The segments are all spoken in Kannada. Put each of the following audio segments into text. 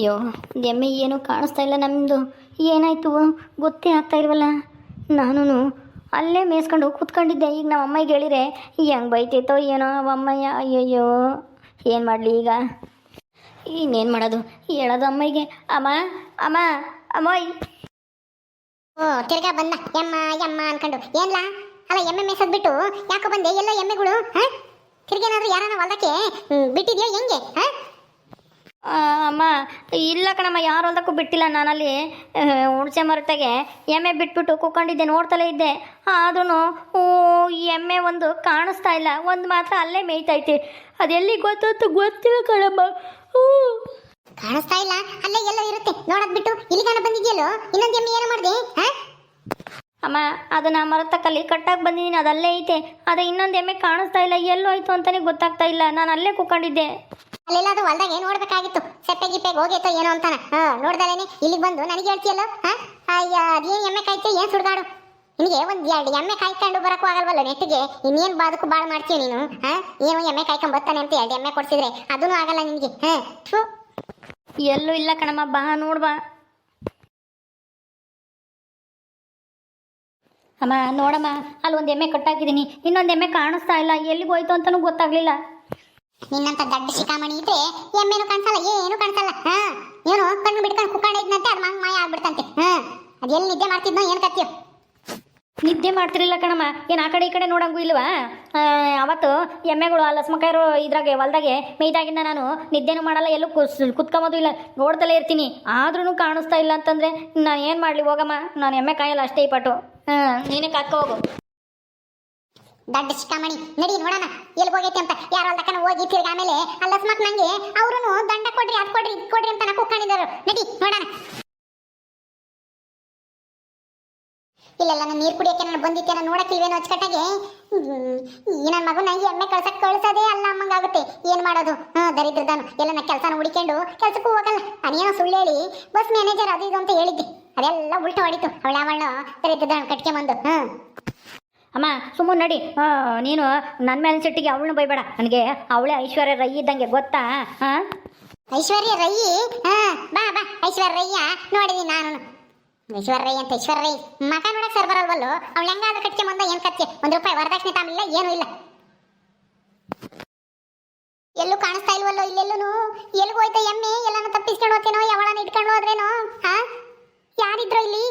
ಅಯ್ಯೋ ಎಮ್ಮೆ ಏನೂ ಕಾಣಿಸ್ತಾ ಇಲ್ಲ ನಮ್ಮದು ಏನಾಯಿತು? ಗೊತ್ತೇ ಆಗ್ತಾ ಇಲ್ವಲ್ಲ? ನಾನು ಅಲ್ಲೇ ಮೇಯ್ಸ್ಕೊಂಡು ಕೂತ್ಕೊಂಡಿದ್ದೆ. ಈಗ ನಮ್ಮ ಅಮ್ಮಗೆ ಹೇಳಿದ್ರೆ, ಹೆಂಗೆ ಬೈತೈತೋ ಏನೋ ಅಮ್ಮಯ್ಯ ಅಯ್ಯಯ್ಯೋ, ಏನು ಮಾಡಲಿ ಈಗ? ಇನ್ನೇನು ಮಾಡೋದು? ಹೇಳೋದು ಅಮ್ಮಗೆ ಅಮ್ಮ ಅಮ್ಮ, ಅಮ್ಮಯ್! ಓ ತಿರ್ಗಾ ಬಂದ. ಎಮ್ಮ ಎಮ್ಮ ಅನ್ಕೊಂಡು. ಏನ್ಲ? ಅಲ್ಲ, ಎಮ್ಮೆ ಮೇಸದ್ ಬಿಟ್ಟು ಯಾಕೋ ಬಂದೆ? ಎಲ್ಲ ಎಮ್ಮೆಗಳು, ಹಾ? ತಿರ್ಗೇನಾದ್ರೂ ಯಾರನ್ನ ಹೊಲಕ್ಕೆ ಬಿಟ್ಟಿದ್ಯೋ ಹೆಂಗೆ, ಹಾ? ಅಮ್ಮ ಇಲ್ಲ ಕಣಮ್ಮ ಯಾರು ಹೊಲ್ದಕ್ಕೂ ಬಿಟ್ಟಿಲ್ಲ ನಾನಲ್ಲಿ. ಹುಣಸೆ ಮರತೆಗೆ ಎಮ್ಮೆ ಬಿಟ್ಬಿಟ್ಟು ಕೂಕೊಂಡಿದ್ದೆ ನೋಡ್ತಲೇ ಇದ್ದೆ. ಆದ್ರೂ ಈ ಎಮ್ಮೆ ಒಂದು ಕಾಣಿಸ್ತಾ ಇಲ್ಲ ಒಂದು ಮಾತ್ರ ಅಲ್ಲೇ ಮೇಯ್ತೈತಿ. ಅದೆಲ್ಲಿ ಗೊತ್ತಾಯ್ತು ಗೊತ್ತಿಲ್ಲ ಕಣಮ್ಮ. ಹ್ಞೂ ಕಾಣಿಸ್ತಾ ಇಲ್ಲ ಅಲ್ಲೇ ಎಲ್ಲ ಇರುತ್ತೆ. ನೋಡದ್ ಬಿಟ್ಟು ಇಲ್ಲಿಗಾನ ಬಂದಿದ್ಯಲ್ಲೋ? ಇನ್ನೊಂದು ಎಮ್ಮೆ ಏನು ಮಾಡಿದೆ ಅಮ್ಮ ಅದನ್ನ ಮರತಕ್ಕಲ್ಲಿ ಕಟ್ಟಾಗಿ ಬಂದಿದ್ದೀನಿ ಅದಲ್ಲೇ ಅಲ್ಲೇ ಐತೆ. ಅದೇ ಇನ್ನೊಂದು ಎಮ್ಮೆ ಕಾಣಿಸ್ತಾ ಇಲ್ಲ ಎಲ್ಲೋಯ್ತು ಅಂತಲೇ ಗೊತ್ತಾಗ್ತಾ ಇಲ್ಲ ನಾನು ಅಲ್ಲೇ ಕೂಕೊಂಡಿದ್ದೆ. ಅಲ್ಲೆಲ್ಲಾದ್ರೂ ಹೊಲ್ದಾಗೆ ನೋಡ್ಬೇಕಾಗಿತ್ತು ಸೆಪ್ಪೆ ಗಿಪ್ಪೆಗೆ ಹೋಗೈತೋ ಏನೋ ಅಂತಾನ. ಹಾ ನೋಡ್ದಲೇನೆ ಇಲ್ಲಿಗೆ ಬಂದು ನನಗೆ ಹೇಳ್ತೀಯಲ್ಲ? ಹಾ? ಅಯ್ಯ, ಅದೇನು ಎಮ್ಮೆ ಕಾಯ್ತು ಏನು ಸುಡ್ಗಾಡು? ನಿನಗೆ ಒಂದು ಎರಡು ಎಮ್ಮೆ ಕಾಯ್ಕೊಂಡು ಬರಕ್ಕೂ ಆಗಲ್ವಲ್ಲ ನೆಟ್ಟಿಗೆ? ಇನ್ನೇನ್ ಬಾದಕ್ಕೂ ಬಾಳ್ ಮಾಡ್ತೀಯ ನೀನು? ಹಾ? ಏನು ಎಮ್ಮೆ ಕಾಯ್ಕೊಂಡ್ ಬರ್ತಾನೆ ಅಂತ ಎರಡು ಎಮ್ಮೆ ಕೊಡ್ಸಿದ್ರೆ ಅದೂ ಆಗಲ್ಲ ನಿನಗೆ. ಹಾ? ಎಲ್ಲೂ ಇಲ್ಲ ಕಣಮ್ಮ, ಬಾ ನೋಡ್ಬಾ ಅಮ್ಮ, ನೋಡಮ್ಮ, ಅಲ್ಲಿ ಒಂದು ಎಮ್ಮೆ ಕಟ್ಟಾಕಿದ್ದೀನಿ. ಇನ್ನೊಂದು ಎಮ್ಮೆ ಕಾಣಿಸ್ತಾ ಇಲ್ಲ. ಎಲ್ಲಿಗೆ ಹೋಯ್ತು ಅಂತಲೂ ಗೊತ್ತಾಗ್ಲಿಲ್ಲ. ನಿನ್ನಂತ ದಡ್ಡ ಶಿಖಾಮಣಿ ಇದ್ರೆ ಎಮ್ಮೆನು ಕಾಣಿಸಲ್ಲ, ಏನು ಕಾಣಿಸಲ್ಲ, ಹಾ? ಏನು ಕಣ್ಣು ಬಿಡ್ಕೊಂಡು ಕುಕ್ಕೊಂಡಿದ್ನಂತೆ ಅದು ಮಂಗ್ ಮಾಯ ಆಗ್ಬಿಡ್ತಂತೆ, ಹಾ? ಅದು ಎಲ್ಲಿ ನಿದ್ದೆ ಮಾಡ್ತಿದ್ನೋ ಏನು ಕತ್ತಿಯೋ? ನಿದ್ದೆ ಮಾಡ್ತಿರ್ಲಿಲ್ಲ ಕಣಮ್ಮ, ಏನು ಆ ಕಡೆ ಈ ಕಡೆ ನೋಡಂಗೂ ಇಲ್ವಾ? ಅವತ್ತು ಎಮ್ಮೆಗಳು ಆ ಲಸ್ಮಕಾಯರು ಇದ್ರಾಗೆ ಹೊಲ್ದಾಗೆ ಮೇಯ್ದಾಗಿಂದ ನಾನು ನಿದ್ದೆನೂ ಮಾಡಲ್ಲ, ಎಲ್ಲೂ ಕುಸ್, ಕುತ್ಕೊಂಬೋದು ಇಲ್ಲ, ನೋಡ್ತಲೇ ಇರ್ತೀನಿ. ಆದ್ರೂ ಕಾಣಿಸ್ತಾ ಇಲ್ಲ ಅಂತಂದರೆ ನಾನು ಏನು ಮಾಡಲಿ ಹೋಗಮ್ಮ? ನಾನು ಎಮ್ಮೆ ಕಾಯಲ್ಲ ಅಷ್ಟೇ ಈ ಪಟ್ಟು ಹಾಂ, ನೀನೇ ಕಾಕ ಹೋಗು. ದಡ್ಡ ಶಿಖಾಮಣಿ ನಡಿ ನೋಡೋಣ ಎಲ್ಲಿ ಹೋಗೈತೆ ಅಂತ. ಯಾರೋ ಅಲ್ದಕ್ಕನ ಹೋಗಿ ತಿರ್ಗ ಆಮೇಲೆ ಅಲ್ಲ ಅಸ್ಮಾತ್ ನಂಗೆ ಅವ್ರು ದಂಡ ಕೊಡ್ರಿ, ಅದ್ ಕೊಡ್ರಿ, ಇದ್ ಕೊಡ್ರಿ ಅಂತ ನಾ ಕುಕ್ಕೊಂಡಿದ್ದಾರೆ ನಡಿ ನೋಡೋಣ. ಇಲ್ಲೆಲ್ಲ ನಾನು ನೀರು ಕುಡಿಯಕ್ಕೆ ನಾನು ಬಂದಿದ್ದೆ ನಾನು ನೋಡಕ್ಕೆ ಇಲ್ವೇನೋ ಅಚ್ಚುಕಟ್ಟಾಗೆ? ನನ್ನ ಮಗು ನಂಗೆ ಎಮ್ಮೆ ಕಳ್ಸಕ್ ಕಳ್ಸೋದೇ ಅಲ್ಲ ಅಮ್ಮಂಗಾಗುತ್ತೆ ಏನ್ ಮಾಡೋದು? ಹಾ, ದರಿದ್ರದಾನು. ಎಲ್ಲ ನಾ ಕೆಲಸನ ಹುಡಿಕೊಂಡು ಕೆಲ್ಸಕ್ಕೂ ಹೋಗಲ್ಲ. ನಾನೇನೋ ಸುಳ್ಳು ಹೇಳಿ ಬಸ್ ಮ್ಯಾನೇಜರ್ ಅದು ಇದು ಅಂತ ಹೇಳಿದ್ದೆ. ಅದೆಲ್ಲ ಉಲ್ಟ ಹೊಡಿತು ಅವಳ ಅವಳು ದರಿದ್ರದಾನು ಬಂದು ಹ್ಮ್ ಅಮ್ಮ ಸುಮ್ಮನೆ ನಡಿ. ನೀನು ನನ್ನ ಮೇಲೆ ಸಿಟ್ಟಿಗೆ ಅವಳನ್ನ ಬೈಬೇಡ. ನನಗೆ ಅವಳೇ ಐಶ್ವರ್ಯ ರೈ ಇದ್ದಂಗೆ ಗೊತ್ತಾ? ಹಾಂ ಐಶ್ವರ್ಯ ರೈ? ಹಾ ಬಾ ಬಾ. ಐಶ್ವರ್ಯ ರಯ್ಯ ನೋಡಿದೀನಿ ನಾನು ಐಶ್ವರ್ಯ ರೈ ಅಂತ ಐಶ್ವರ್ಯ ರೈ. ಮಕ ನೋಡಕ್ಕೆ ಸರ್ ಬರಲ್ವಲ್ಲ? ಅವಳು ಹೆಂಗಾದ್ರೂ ಕಟ್ಕೆ ಬಂದ ಏನು ಕತ್ತೆ ಒಂದು ರೂಪಾಯಿ ವರದಕ್ಷಿಣೆ ತಾಮಿಲ್ಲ ಏನೂ ಇಲ್ಲ. ಎಲ್ಲೂ ಕಾಣಿಸ್ತಾ ಇಲ್ವಲ್ಲೋ ಇಲ್ಲೆಲ್ಲೂ ಎಲ್ಲಿಗೆ ಹೋಯ್ತಾ ಎಮ್ಮೆ? ಎಲ್ಲನ ತಪ್ಪಿಸ್ಕೊಂಡು ಹೋಗ್ತೇನೋ? ಯಾವಳನ ಇಟ್ಕೊಂಡು ಹೋದ್ರೇನೋ? ಹಾಂ ಯಾರಿದ್ರು ಇಲ್ಲಿ?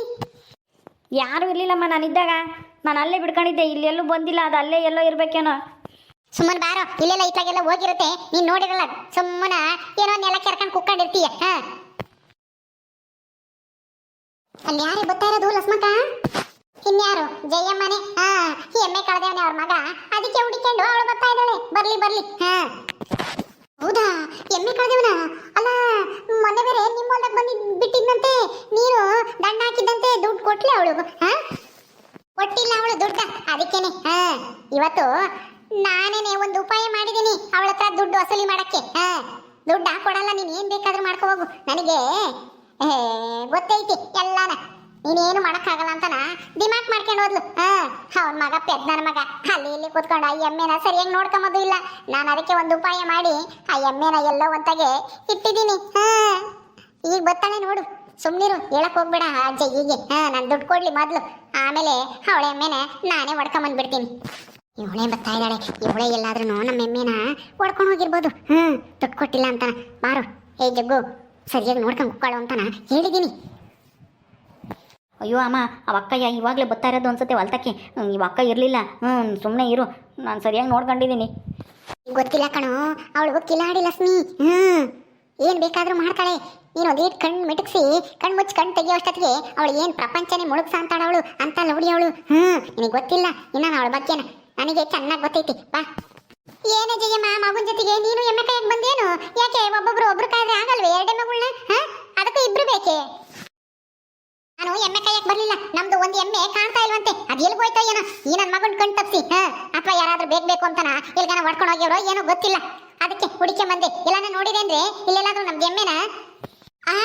ಯಾರೂ ಇರಲಿಲ್ಲಮ್ಮ ನಾನಿದ್ದಾಗ. ನಾನು ಅಲ್ಲೇ ಬಿಡ್ಕೊಂಡಿದ್ದೆ ಇಲ್ಲೆಲ್ಲೂ ಬಂದಿಲ್ಲ, ಅದು ಅಲ್ಲೇ ಎಲ್ಲೋ ಇರಬೇಕೇನೋ. ಸುಮ್ಮನೆ ಬಾರೋ, ಇಲ್ಲೆಲ್ಲ ಇತ್ತಾಗೆಲ್ಲ ಹೋಗಿರುತ್ತೆ. ನೀನ್ ನೋಡಿರಲ್ಲ, ಸುಮ್ಮನ ಏನೋ ನೆಲ ಕೆರ್ಕೊಂಡು ಕುಕ್ಕೊಂಡಿರ್ತೀಯ, ಹಾ? ಅಲ್ಲಿ ಯಾರೇ ಬರ್ತಾ ಇರೋದು, ಲಸ್ಮಕ್ಕ? ಇನ್ಯಾರು? ಜಯಮ್ಮನೆ? ಹಾ ಎಮ್ಮೆ ಕಳೆದವನೇ ಅವ್ರ ಮಗ. ಅದಕ್ಕೆ ಹುಡಿಕೊಂಡು ಅವಳು ಬರ್ತಾ ಇದ್ದಾಳೆ. ಬರ್ಲಿ ಬರ್ಲಿ, ಹಾ ಹೌದಾ ಎಮ್ಮೆ ಕಳೆದವನ ಅಲ್ಲ ಮೊನ್ನೆ ಬೇರೆ ನಿಮ್ಮ ಹೊಲ್ದಾಗ ಬಂದು ಬಿಟ್ಟಿದ್ನಂತೆ ನೀನು ದಂಡ ಹಾಕಿದ್ದಂತೆ ದುಡ್ಡು ಕೊಟ್ಲೆ ಅವಳು ಹಾ ಕೊಟ್ಟಿಲ್ಲ ಅವಳು ದುಡ್ಡ ಅದಕ್ಕೇನೆ ಹಾ, ಇವತ್ತು ನಾನೇನೆ ಒಂದು ಉಪಾಯ ಮಾಡಿದ್ದೀನಿ ಅವಳ ಹತ್ರ ದುಡ್ಡು ವಸೂಲಿ ಮಾಡಕ್ಕೆ. ಹಾ, ದುಡ್ಡು ಹಾಕೊಡಲ್ಲ, ನೀನ್ ಏನ್ ಬೇಕಾದ್ರೂ ಮಾಡ್ಕೊ ಹೋಗು. ನನಗೆ ಗೊತ್ತೈತಿ ಎಲ್ಲಾನ. ನೀನೇನು ಮಾಡಕ್ಕಾಗಲ್ಲ ಅಂತನ ದಿಮಾಕ್ ಮಾಡ್ಕೊಂಡು ಹೋದ್ಲು. ಹಾ, ಅವನ ಮಗ ಪೆದ್ದನ ಮಗ. ಅಲ್ಲಿ ಇಲ್ಲಿ ಕೂತ್ಕೊಂಡು ಆ ಎಮ್ಮೆನ ಸರಿಯಾಗಿ ನೋಡ್ಕೊಂಬೋದು ಇಲ್ಲ. ನಾನು ಅದಕ್ಕೆ ಒಂದು ಉಪಾಯ ಮಾಡಿ ಆ ಎಮ್ಮೆನ ಎಲ್ಲೋ ಒಂತಾಗೆ ಇಟ್ಟಿದ್ದೀನಿ. ಹಾ, ಈಗ ಬರ್ತಾಳೆ ನೋಡು. ಸುಮ್ನಿರು ಹೇಳಕ್ ಹೋಗ್ಬೇಡ ಅಜ್ಜ ಹೀಗೆ. ಹಾ ನಾನು ದುಡ್ಡು ಕೊಡ್ಲಿ ಮೊದ್ಲು. ಆಮೇಲೆ ಅವಳೆ ಎಮ್ಮೆನ ನಾನೇ ಹೊಡ್ಕೊಂಬಂದ್ಬಿಡ್ತೀನಿ ಇವಳೆ ಬರ್ತಾ ಇದ್ದಾಳೆ. ಇವಳೆ ಎಲ್ಲಾದ್ರೂ ನಮ್ಮ ಎಮ್ಮೆನ ಹೊಡ್ಕೊಂಡು ಹೋಗಿರ್ಬೋದು. ಹ್ಞೂ ದುಡ್ಡು ಕೊಟ್ಟಿಲ್ಲ ಅಂತಾನ. ಬಾರು ಏ ಜಗ್ಗು ಸರಿಯಾಗಿ ನೋಡ್ಕೊಂಡು ಕುಕ್ಕಾಳು ಅಂತಾನ. ಹೇಳಿದ್ದೀನಿ ಅಯ್ಯೋ ಅಮ್ಮ ಅವ ಅಕ್ಕಯ್ಯ ಇವಾಗಲೇ ಬರ್ತಾ ಇರೋದು ಅನ್ಸುತ್ತೆ ಹೊಲ್ತಕ್ಕೆ. ಇವ ಅಕ್ಕ ಇರಲಿಲ್ಲ. ಹ್ಞೂ ಸುಮ್ಮನೆ ಇರು. ನಾನು ಸರಿಯಾಗಿ ನೋಡ್ಕೊಂಡಿದ್ದೀನಿ ಗೊತ್ತಿಲ್ಲ ಕಣೋ ಅವಳಿಗೂ ಕಿಲಾಡಿ ಲಕ್ಷ್ಮಿ. ಹ್ಞೂ ಏನ್ ಬೇಕಾದರೂ ಮಾಡ್ತಾಳೆ. ನೀನು ಅದೇಟ್ ಕಣ್ಣು ಮಿಟಕ್ಸಿ, ಕಣ್ ಮುಚ್ಚಿ ಕಣ್ ತೆಗಿಯೋಷ್ಟೊತ್ತಿಗೆ ಅವಳು ಏನು ಪ್ರಪಂಚನೇ ಮುಳುಗ್ಸ ಅವಳು? ಅಂತ ಲೌಡಿ ಅವಳು. ಹ್ಞೂ ನಿನಗೆ ಗೊತ್ತಿಲ್ಲ. ಇನ್ನ ಅವಳ ಬಗ್ಗೆನ. ನನಗೆ ಚೆನ್ನಾಗಿ ಗೊತ್ತೈತಿ. ಬಾ. ಏನೇ ಜಯಮ್ಮ, ಮಗುನ ಜೊತೆಗೆ ನೀನು ಎಮ್ಮೆ ಕಾಯಕ್ ಬಂದೇನು? ಯಾಕೆ ಒಬ್ಬೊಬ್ರು ಒಬ್ರು ಕಾಯ್ದ್ರೆ ಆಗಲ್ವೇ? ಎರಡೇ ಮಗುಳ್ನ? ಹಾ? ಅದಕ್ಕೂ ಇಬ್ರು ಬೇಕೆ? ನಾನು ಎಮ್ಮೆ ಕಾಯಕ್ ಬರಲಿಲ್ಲ. ನಮ್ದು ಒಂದು ಎಮ್ಮೆ ಕಾಣ್ತಾ ಇಲ್ವಂತೆ. ಅದು ಎಲ್ಲಿ ಹೋಯ್ತೋ ಏನೋ? ಈ ನನ್ನ ಮಗನ ಕಣ್ ತಪ್ಸಿ. ಹಾ? ಅಥವಾ ಯಾರಾದ್ರೂ ಬೇಕು ಬೇಕು ಅಂತನ? ಎಲ್ಗಾನ ಹೊಡ್ಕೊಂಡು ಹೋಗ್ಯಾರೋ ಏನೋ ಗೊತ್ತಿಲ್ಲ. ಅದಕ್ಕೆ ಹುಡುಕೆ ಬಂದೆ. ಎಲ್ಲಾನ ನೋಡಿದೆ ಅಂದ್ರೆ ಇಲ್ಲೆಲ್ಲಾದ್ರೂ ನಮ್ದು ಎಮ್ಮೆನ? ಆ,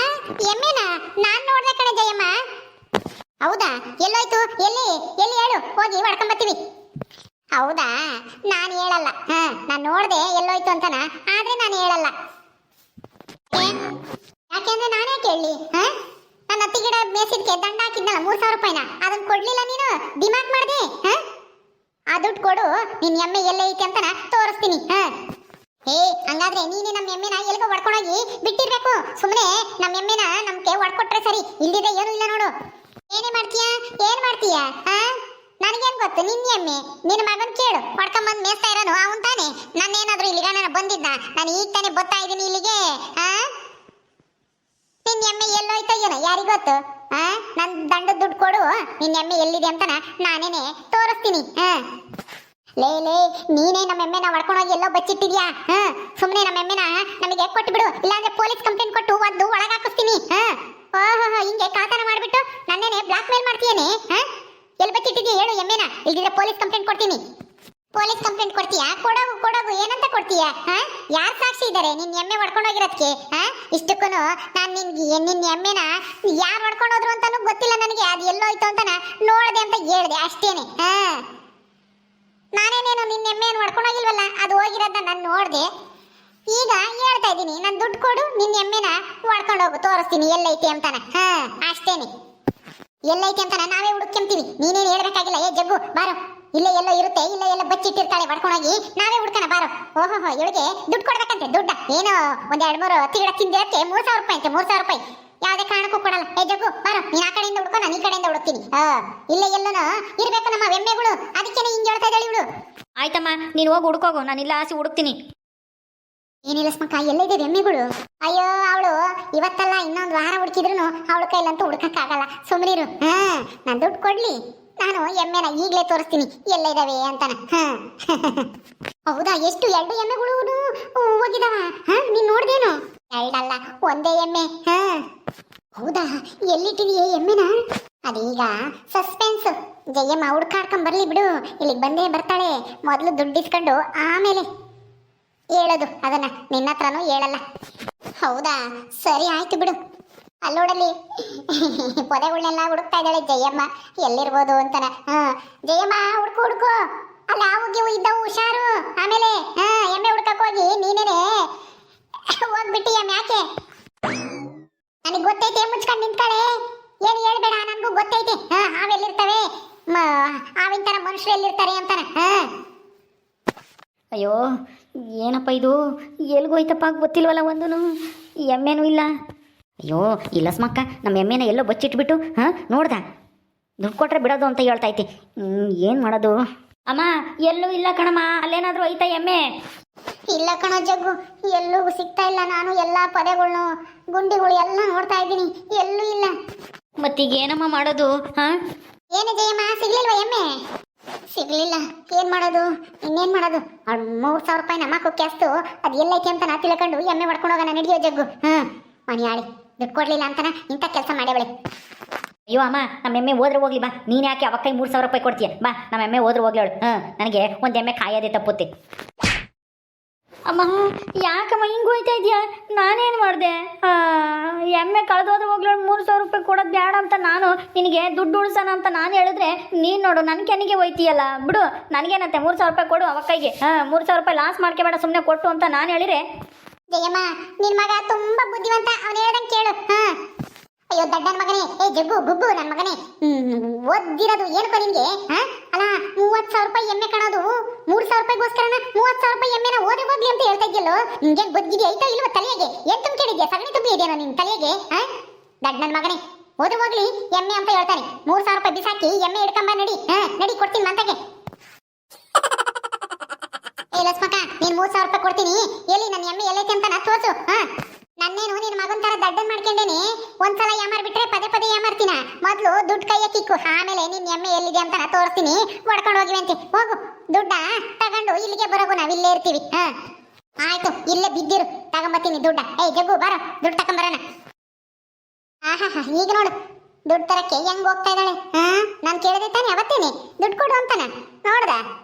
ಎಮ್ಮೆನ ನಾನ್ ನೋಡ್ದೆ ಕಣೆ ಜಯಮ್ಮ. ಹೌದಾ? ಎಲ್ಲೋಯ್ತು? ಎಲ್ಲಿ? ಎಲ್ಲಿ ಹೇಳು? ಹೋಗಿ ಹೊಡ್ಕೊಂಡ್ ಬರ್ತೀವಿ. ಹೌದಾ? ನಾನು ಹೇಳಲ್ಲ. ಹಾ, ನಾನು ನೋಡ್ದೆ ಎಲ್ಲೋಯ್ತು ಅಂತನ, ಆದ್ರೆ ನಾನು ಹೇಳಲ್ಲ. ಏ? ಯಾಕೆ ಅಂದ್ರೆ ನಾನೇ ಕೇಳಲಿ ಹಾ? ನನ್ನ ಹತ್ತಿ ಗಿಡ ಮೇಸಿದ್ಕೆ ದಂಡ ಹಾಕಿದ್ನಲ್ಲ, ಮೂರ್ ಸಾವಿರ ರೂಪಾಯಿನ? ಅದನ್ನ ಕೊಡ್ಲಿಲ್ಲ ನೀನು? ದಿಮಾಕ್ ಮಾಡ್ದೆ? ಹಾ? ಆ ದುಡ್ಡು ಕೊಡು. ನಿನ್ ಎಮ್ಮೆ ಎಲ್ಲ ಐತೆ ಅಂತಾನ ತೋರಿಸ್ತೀನಿ. ಹಾ? ಏ, ಹಂಗಾದ್ರೆ ನೀನೇ ನಮ್ಮ ಎಮ್ಮೆನ ಎಲ್ಗೋ ಹೊಡ್ಕೊಂಡೋಗಿ ಬಿಟ್ಟಿರ್ಬೇಕು. ಸುಮ್ಮನೆ ನಮ್ಮ ಎಮ್ಮೆನ ನಮ್ಗೆ ಹೊಡ್ಕೊಟ್ರೆ ಸರಿ. ಇಲ್ದಿದ್ರೆ ಏನು ಇಲ್ಲ ನೋಡು. ಏನೇ ಮಾಡ್ತೀಯಾ? ಏನ್ ಮಾಡ್ತೀಯಾ? ಹಾ ನನಗೇನ್ ಗೊತ್ತು? ನಿನ್ ಎಮ್ಮೆ. ನಿನ್ನ ಮಗನ್ ಕೇಳು. ಹೊಡ್ಕೊಂಬಂದ್ ಮೇಸ್ತಾ ಇರೋನು. ಅವನ್ ತಾನೆ. ನಾನೇನಾದ್ರೂ ಇಲ್ಲಿಗ ನಾನು ಬಂದಿದ್ದ ನಾನು ಈಗ ತಾನೇ ಬರ್ತಾ ಇದ್ದೀನಿ ಇಲ್ಲಿಗೆ. ಆ? ನಿನ್ ಎಮ್ಮೆ ಎಲ್ಲೋಯ್ತೋ ಏನೋ? ಯಾರಿಗ್ ಗೊತ್ತು? ಆ? ನನ್ ದಂಡ ದುಡ್ಡು ಕೊಡು. ನಿನ್ ಎಮ್ಮೆ ಎಲ್ಲಿದೆ ಅಂತ ನಾನೇನೆ ತೋರಿಸ್ತೀನಿ. ಹಾ ಲೇ ಲೇ, ನೀನೇ ನಮ್ಮ ಎಮ್ಮೆನ ಹೊಡ್ಕೊಂಡೋಗಿ ಎಲ್ಲೋ ಬಚ್ಚಿಟ್ಟಿದ್ಯಾ? ಹಾ? ಸುಮ್ಮನೆ ನಮ್ಮ ಎಮ್ಮೆನ ನಮಗೆ ಕೊಟ್ಬಿಡು, ಇಲ್ಲಾಂದ್ರೆ ಪೊಲೀಸ್ ಕಂಪ್ಲೇಂಟ್ ಕೊಟ್ಟು ಒಂದು ಒಳಗೆ ಹಾಕಿಸ್ತೀನಿ. ಹಾ? ಓಹೋ ಹಿಂಗೆ ಕಾತನ ಮಾಡ್ಬಿಟ್ಟು ನನ್ನೇನೆ ಬ್ಲಾಕ್ ಮೇಲ್ ಮಾಡ್ತೀಯೇನೆ? ಹಾ? ಎಲ್ಲಿ ಬಚ್ಚಿಟ್ಟಿದ್ಯಾ ಹೇಳು ಎಮ್ಮೆನ? ಇಲ್ದಿದ್ರೆ ಪೊಲೀಸ್ ಕಂಪ್ಲೇಂಟ್ ಕೊಡ್ತೀನಿ. ಪೊಲೀಸ್ ಕಂಪ್ಲೇಂಟ್ ಕೊಡ್ತೀಯಾ? ಕೊಡೋಗು ಕೊಡೋಗು, ಏನಂತ ಕೊಡ್ತೀಯಾ? ಹಾ? ಯಾರ್ ಸಾಕ್ಷಿ ಇದ್ದಾರೆ ನಿನ್ನ ಎಮ್ಮೆ ಹೊಡ್ಕೊಂಡೋಗಿರೋದಕ್ಕೆ ಹಾ? ಇಷ್ಟಕ್ಕೂ ನಾನು ನಿನ್ಗೆ ನಿನ್ನ ಎಮ್ಮೆನ ಯಾರು ಹೊಡ್ಕೊಂಡೋದ್ರು ಅಂತಾನು ಗೊತ್ತಿಲ್ಲ ನನಗೆ. ಅದು ಎಲ್ಲೋಯ್ತು ಅಂತ ನೋಡಿದೆ ಅಂತ ಹೇಳ್ದೆ, ಅಷ್ಟೇನೆ. ಹಾ? ನಾನೇನೇನು ನಿನ್ನ ಎಮ್ಮೆಯನ್ನು ಹೊಡ್ಕೊಂಡೋಗಿಲ್ವಲ್ಲ ಅದು ಹೋಗಿರೋದನ್ನ ನಾನು ನೋಡ್ದೆ. ಈಗ ಹೇಳ್ತಾ ಇದ್ದೀನಿ, ನಾನು ದುಡ್ಡು ಕೊಡು ನಿನ್ನ ಎಮ್ಮೆನ ಹೊಡ್ಕೊಂಡು ಹೋಗು, ತೋರಿಸ್ತೀನಿ, ಎಲ್ಲೈತಿ ಅಂತಾನೆ. ಹಾ, ಅಷ್ಟೇನೆ. ಎಲ್ಲೈತಿ ಅಂತಾನೆ, ನಾವೇ ಹುಡುಕ್ಕೊಂತೀವಿ ನೀನೇನು ಹೇಳಬೇಕಾಗಿಲ್ಲ, ಏ ಜಗ್ಗು, ಬಾರೋ. ಇಲ್ಲೇ ಎಲ್ಲ ಇರುತ್ತೆ, ಇಲ್ಲ ಎಲ್ಲ ಬಚ್ಚಿಟ್ಟಿರ್ತಾಳೆ ಹೋಗಿ. ನಾವೇ ಹುಡ್ಕಣ, ಬಾರೋ. ಓಹೋ ಇವಳಿಗೆ ದುಡ್ಡು ಕೊಡ್ಬೇಕಂತೆ, ದುಡ್ಡ. ಏನೋ ಒಂದ್ ಎರಡ್ ಮೂರು ತಿಂಗಳ ತಿಂದಿರಕ್ಕೆ ಮೂರ್ ಸಾವಿರ ರೂಪಾಯಿ ಅಂತೆ, ಮೂರ್ ಸಾವಿರ ರೂಪಾಯಿ. ಯಾವ್ದೇ ಕಾರಣಕ್ಕೂ ಕೊಡಲ್ಲ. ಏ ಜಗ್ಗು ಬಾರೋ ನೀನ್ ಆ ಕಡೆಯಿಂದ ಹುಡ್ಕೋ ನಾನು ಈ ಕಡೆಯಿಂದ ಹುಡುಕ್ತೀನಿ. ಇಲ್ಲೇ ಎಲ್ಲನೋ ಇರ್ಬೇಕು ನಮ್ಮ ಎಮ್ಮೆಗಳು ಅದಕ್ಕೇನೆ ಹಿಂಗೆ ಹೇಳ್ತಾ ಇದ್ದಾಳೆ ಇವಳು. ಆಯ್ತಮ್ಮ ನೀನು ಹೋಗಿ ಹುಡ್ಕೋಗು ನಾನು ಇಲ್ಲ ಆಸೆ ಹುಡುಕ್ತೀನಿ. ಏನಿಲ್ಲ ಸ್ಮಕ್ಕ ಎಲ್ಲಿದೆ ಎಮ್ಮೆಗಳು ಅಯ್ಯೋ ಅವಳು ಇವತ್ತಲ್ಲ ಇನ್ನೊಂದು ವಾರ ಹುಡುಕಿದ್ರು ಅವಳ ಕೈಲಂತೂ ಹುಡ್ಕಕ್ಕಾಗಲ್ಲ ಸುಮ್ಮನಿರು ಹಾ ನಾನು ದುಡ್ಡು ಕೊಡ್ಲಿ. ನಾನು ಎಮ್ಮೆನ ಈಗಲೇ ತೋರಿಸ್ತೀನಿ. ಎಲ್ಲ ಇದಾವೆ ಅಂತಾನ. ಹಾ. ಹೌದಾ? ಎಷ್ಟು ಎರಡು ಎಮ್ಮೆಗಳು ಹೋಗಿದಾವ. ಹಾ, ನೀನ್ ನೋಡ್ದೇನು? ಎರಡಲ್ಲ, ಒಂದೇ ಎಮ್ಮೆ. ಹೌದಾ? ಎಲ್ಲಿಟ್ಟಿದೀಯ ಎಮ್ಮೆನ? ಅದೀಗ ಸಸ್ಪೆನ್ಸ್ ಜಯಮ್ಮ ಹುಡ್ಕಾಡ್ಕೊಂಡ್ ಬರ್ಲಿ ಬಿಡು. ಇಲ್ಲಿಗೆ ಬಂದೇ ಬರ್ತಾಳೆ. ಮೊದಲು ದುಡ್ಡು ಇಸ್ಕೊಂಡು ಆಮೇಲೆ ಹೇಳೋದು. ಅದನ್ನ ನಿನ್ನ ಹತ್ರನೂ ಹೇಳಲ್ಲ. ಹೌದಾ? ಸರಿ, ಆಯ್ತು ಬಿಡು. ಅಲ್ಲೋಡಲ್ಲಿ. ಪೊದೆಗಳನ್ನೆಲ್ಲ ಹುಡುಕ್ತಾ ಇದ್ದಾಳೆ ಜಯಮ್ಮ. ಎಲ್ಲಿರ್ಬೋದು ಅಂತಾನೆ. ಹಾ. ಜಯಮ್ಮ, ಹುಡ್ಕು ಹುಡ್ಕು. ಅಲ್ಲ ಗಿವು ಇದ್ದವು ಹುಷಾರು. ಆಮೇಲೆ, ಹಾ, ಎಮ್ಮೆ ಹುಡ್ಕಕ್ ಹೋಗಿ, ನೀನೇನೆ? ಎಮ್ಮೆ ಮ್ಯಾಕೆ ನನಗೆ ಗೊತ್ತೈತೆ ಮುಚ್ಕೊಂಡು ನಿಂತ್ಕಳೆ. ಏನು ಹೇಳ್ಬೇಡ, ನನಗೂ ಗೊತ್ತೈತೆ. ಹಾ ಹಾವೆಲ್ಲಿರ್ತವೆ ಹಾವಿನ ಥರ ಮನುಷ್ಯರು ಎಲ್ಲಿರ್ತಾರೆ ಅಂತಾನ, ಹಾ. ಅಯ್ಯೋ, ಏನಪ್ಪ ಇದು? ಎಲ್ಗೋಯ್ತಪ್ಪ ಗೊತ್ತಿಲ್ವಲ್ಲ ಒಂದೂ ಎಮ್ಮೆನೂ ಇಲ್ಲ. ಅಯ್ಯೋ ಇಲ್ಲ ಸ್ಮಕ್ಕ ನಮ್ಮ ಎಮ್ಮೆನ ಎಲ್ಲೋ ಬಚ್ಚಿಟ್ಬಿಟ್ಟು, ಹಾ, ನೋಡ್ದ. ದುಡ್ಡು ಕೊಟ್ರೆ ಬಿಡೋದು ಅಂತ ಹೇಳ್ತೈತಿ ಏನು ಮಾಡೋದು? ಅಮ್ಮ ಎಲ್ಲೂ ಇಲ್ಲ ಕಣಮ್ಮ ಅಲ್ಲೇನಾದ್ರೂ ಐತ ಎಮ್ಮೆ? ಇಲ್ಲ ಕಣ ಜಗ್ಗು ಎಲ್ಲೂ ಸಿಗ್ತಾ ಇಲ್ಲ ನಾನು ಎಲ್ಲಾ ಪೊದೆಗಳ್ನು ಗುಂಡಿಗಳು ಎಲ್ಲ ನೋಡ್ತಾ ಇದ್ದೀನಿ ಎಲ್ಲೂ ಇಲ್ಲ. ಮತ್ತೀಗ ಏನಮ್ಮ ಮಾಡೋದು ಹಾ? ಏನು ಜಯಮ್ಮ ಸಿಗ್ಲಿಲ್ವಾ ಎಮ್ಮೆ? ಸಿಗ್ಲಿಲ್ಲ ಏನ್ ಮಾಡೋದು ಇನ್ನೇನ್ ಮಾಡೋದು? ಅವ್ಳ್ ಮೂರ್ ಸಾವಿರ ರೂಪಾಯಿ ನಮ್ಮ ಕುಕ್ಕೆಸ್ತು ಅದು ಎಲ್ಲೈತಿ ಅಂತ ನಾ ತಿಳ್ಕೊಂಡು ಎಮ್ಮೆ ಹೊಡ್ಕೊಂಡು ಹೋಗೋಣ ನಡೆಯೋ ಜಗ್ಗು ಹ್ಮ್ ಮನೆಯಾಳಿ ದುಡ್ಡು ಕೊಡ್ಲಿಲ್ಲ ಅಂತನ ಇಂಥ ಕೆಲಸ ಮಾಡ್ಯವಳೆ. ಅಯ್ಯೋ ಅಮ್ಮ ನಮ್ಮ ಎಮ್ಮೆ ಹೋದ್ರೆ ಹೋಗ್ಲಿ, ಬಾ. ನೀನು ಯಾಕೆ ಅವಕ್ಕೈ ಮೂರು ಸಾವಿರ ರೂಪಾಯಿ ಕೊಡ್ತೀಯ? ಬಾ ನಮ್ಮ ಎಮ್ಮೆ ಹೋದ್ರೆ ಹೋಗ್ಲಿ ಅವಳು. ಹಾಂ ನನಗೆ ಒಂದು ಎಮ್ಮೆ ಕಾಯೋದೇ ತಪ್ಪುತ್ತೆ. ಅಮ್ಮ, ಯಾಕಮ್ಮ ಹಿಂಗೆ ಹೋಯ್ತಾ ಇದೆಯಾ ನಾನೇನು ಮಾಡಿದೆ? ಎಮ್ಮೆ ಕಳೆದೋದ್ರೆ ಹೋಗ್ಲಿ ಮೂರು ಸಾವಿರ ರೂಪಾಯಿ ಕೊಡೋದು ಬೇಡ ಅಂತ ನಾನು ನಿನಗೆ ದುಡ್ಡು ಉಳಿಸೋಣ ಅಂತ ನಾನು ಹೇಳಿದ್ರೆ ನೀನು ನೋಡು ನನ್ನ ಕೆನಿಗೆ ಹೋಯ್ತೀಯಲ್ಲ? ಬಿಡು, ನನಗೇನಂತೆ, ಮೂರು ಸಾವಿರ ರೂಪಾಯಿ ಕೊಡು ಅವಕ್ಕೈಗೆ ಹಾಂ ಮೂರು ಸಾವಿರ ರೂಪಾಯಿ ಲಾಸ್ ಮಾಡ್ಕೋಬೇಡ ಸುಮ್ಮನೆ ಕೊಟ್ಟು ಅಂತ ನಾನು ಹೇಳಿದ್ರೆ. ಜಯಮ್ಮ ನಿನ್ನ ಮಗ ತುಂಬ ಬುದ್ಧಿವಂತ, ಅವನು ಹೇಳ್ದಂಗೆ ಕೇಳು. ಹಾ ಅಯ್ಯೋ, ದಡ್ಡನ ಮಗನೇ. ಏ, ಜಗ್ಗು ಗುಬ್ಬು ನನ್ನ ಮಗನೇ. ಓದ್ದಿರೋದು ಏನಪ್ಪ ನಿನ್ಗೆ ಅಲ್ಲ ಮೂವತ್ ಸಾವಿರ ರೂಪಾಯಿ ಎಮ್ಮೆ ಕಾಣೋದು. ಮೂರ್ ಸಾವಿರ ರೂಪಾಯಿಗೋಸ್ಕರನ ಮೂವತ್ ಸಾವಿರ ರೂಪಾಯಿ ಎಮ್ಮೆನ ಓದಿ ಹೋಗ್ಲಿ ಅಂತ ಹೇಳ್ತಾ ಇದ್ಯಲ್ಲೋ? ನಿಂಗೇನ್ ಬುದ್ಧಿಗೆ ಐತೋ ಇಲ್ವ ತಲೆಗೆ? ಏನ್ ತುಂಬಿಕೊಂಡಿದ್ಯಾ? ಸಗಣಿ ತುಂಬಿ ಇದೆಯೋ ನಿನ್ ತಲೆಗೆ ಹಾ ದಡ್ಡನ ಮಗನೇ, ಓದಿ ಹೋಗ್ಲಿ, ಎಮ್ಮೆ ಅಂತ ಹೇಳ್ತಾನೆ. ಮೂರ್ ಸಾವಿರ ರೂಪಾಯಿ ಬಿಸಾಕಿ ಎಮ್ಮೆ ಹಿಡ್ಕೊಂಬ ನಡಿ ಹಾ ನಡಿ, ಕೊಡ್ತೀನಿ ಮಂತಗೆ. ಏ, ಲಕ್ಷ್ಮಕ್ಕ, ನೀನ್ ಮೂರ್ ಸಾವಿರ ರೂಪಾಯಿ ಕೊಡ್ತೀನಿ. ಎಲ್ಲಿ, ನನ್ನ ಎಮ್ಮೆ ಎಲ್ಲೈತೆ ಅಂತ ನಾ ತೋರ್ಸು ಹಾ ನನ್ನೇನು, ನಿನ್ ಮಗನ ತರ ದಡ್ಡನ್ ಮಾಡ್ಕೊಂಡೇನಿ? ಒಂದ್ಸಲ ಯಾಮಾರ್ ಬಿಟ್ರೆ ಪದೇ ಪದೇ ಯಾಮಾರ್ತೀನ? ಮೊದ್ಲು ದುಡ್ಡು ಕೈಯ ಕಿಕ್ಕು, ಆಮೇಲೆ ನಿನ್ ಎಮ್ಮೆ ಎಲ್ಲಿದೆ ಅಂತ ನಾ ತೋರಿಸ್ತೀನಿ. ಹೊಡ್ಕೊಂಡು ಹೋಗಿವಂತೆ ಹೋಗು. ದುಡ್ಡ? ತಗೊಂಡು ಇಲ್ಲಿಗೆ ಬರೋಗು ನಾವು ಇಲ್ಲೇ ಇರ್ತೀವಿ. ಹಾ. ಆಯ್ತು, ಇಲ್ಲೇ ಬಿದ್ದಿರು. ತಗೊಂಬತ್ತೀನಿ ದುಡ್ಡ. ಏಯ್, ಜಗ್ಗು, ಬಾರೋ. ದುಡ್ಡು ತಗೊಂಬರೋಣ. ಆಹಾ ಈಗ ನೋಡು. ದುಡ್ಡು ತರಕ್ಕೆ ಹೆಂಗ್ ಹೋಗ್ತಾ ಇದ್ದಾಳೆ? ಹಾ? ನಾನ್ ಕೇಳಿದೆ ತಾನೆ ಅವತ್ತೇನೆ. ದುಡ್ಡು ಕೊಡು ಅಂತಾನ. ನೋಡ್ದ?